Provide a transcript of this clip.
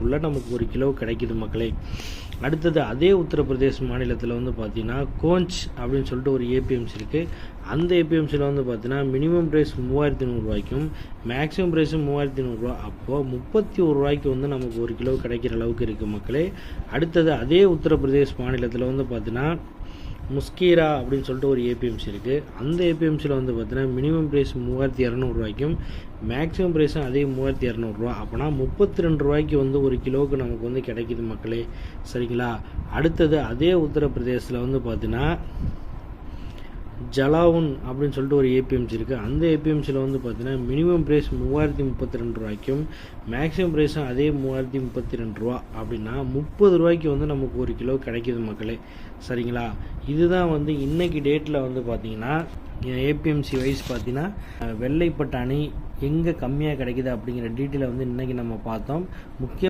ரூபாய்க்குள்ளே நமக்கு ஒரு கிலோ கிடைக்குது மக்களே. அடுத்தது அதே உத்தரப்பிரதேச மாநிலத்தில் வந்து பார்த்தீங்கன்னா கோஞ்ச் அப்படின்னு சொல்லிட்டு ஒரு ஏபிஎம்சி இருக்குது அந்த ஏபிஎம்சியில் வந்து பார்த்தீங்கன்னா மினிமம் ப்ரைஸ் மூவாயிரத்தி நூறுரூவாய்க்கும் மேக்ஸிமம் ப்ரைஸும் மூவாயிரத்தி நூறுரூவா அப்போது முப்பத்தி ஒரு ரூபாய்க்கு வந்து நமக்கு ஒரு கிலோ கிடைக்கிற அளவுக்கு இருக்குது மக்களே. அடுத்தது அதே உத்தரப்பிரதேஷ் மாநிலத்தில் வந்து பார்த்தீங்கன்னா முஸ்கீரா அப்படின்னு சொல்லிட்டு ஒரு ஏபிஎம்சி இருக்குது அந்த ஏபிஎம்சியில் வந்து பார்த்தீங்கன்னா மினிமம் ப்ரைஸ் மூவாயிரத்தி இரநூறுவாய்க்கும் மேக்ஸிமம் ப்ரைஸும் அதே மூவாயிரத்தி இரநூறுவா அப்போனா முப்பத்தி ரெண்டு ரூபாய்க்கு வந்து ஒரு கிலோவுக்கு நமக்கு வந்து கிடைக்குது மக்களே. சரிங்களா? அடுத்தது அதே உத்தரப்பிரதேசத்தில் வந்து பார்த்தீங்கன்னா ஜலாவுன் அப்படின்னு சொல்லிட்டு ஒரு ஏபிஎம்சி இருக்குது அந்த ஏபிஎம்சியில் வந்து பார்த்தீங்கன்னா மினிமம் ப்ரைஸ் மூவாயிரத்தி முப்பத்தி ரெண்டு ரூபாய்க்கும் மேக்ஸிமம் ப்ரைஸும் அதே மூவாயிரத்தி முப்பத்தி ரெண்டு ரூபா அப்படின்னா முப்பது ரூபாய்க்கு வந்து நமக்கு ஒரு கிலோ கிடைக்கிது மக்களே. சரிங்களா? இதுதான் வந்து இன்னைக்கு டேட்டில் வந்து பார்த்தீங்கன்னா ஏபிஎம்சி வைஸ் பார்த்தீங்கன்னா வெள்ளைப்பட்டாணி எங்கே கம்மியாக கிடைக்குது அப்படிங்கிற டீட்டெயிலை வந்து இன்றைக்கி நம்ம பார்த்தோம். முக்கிய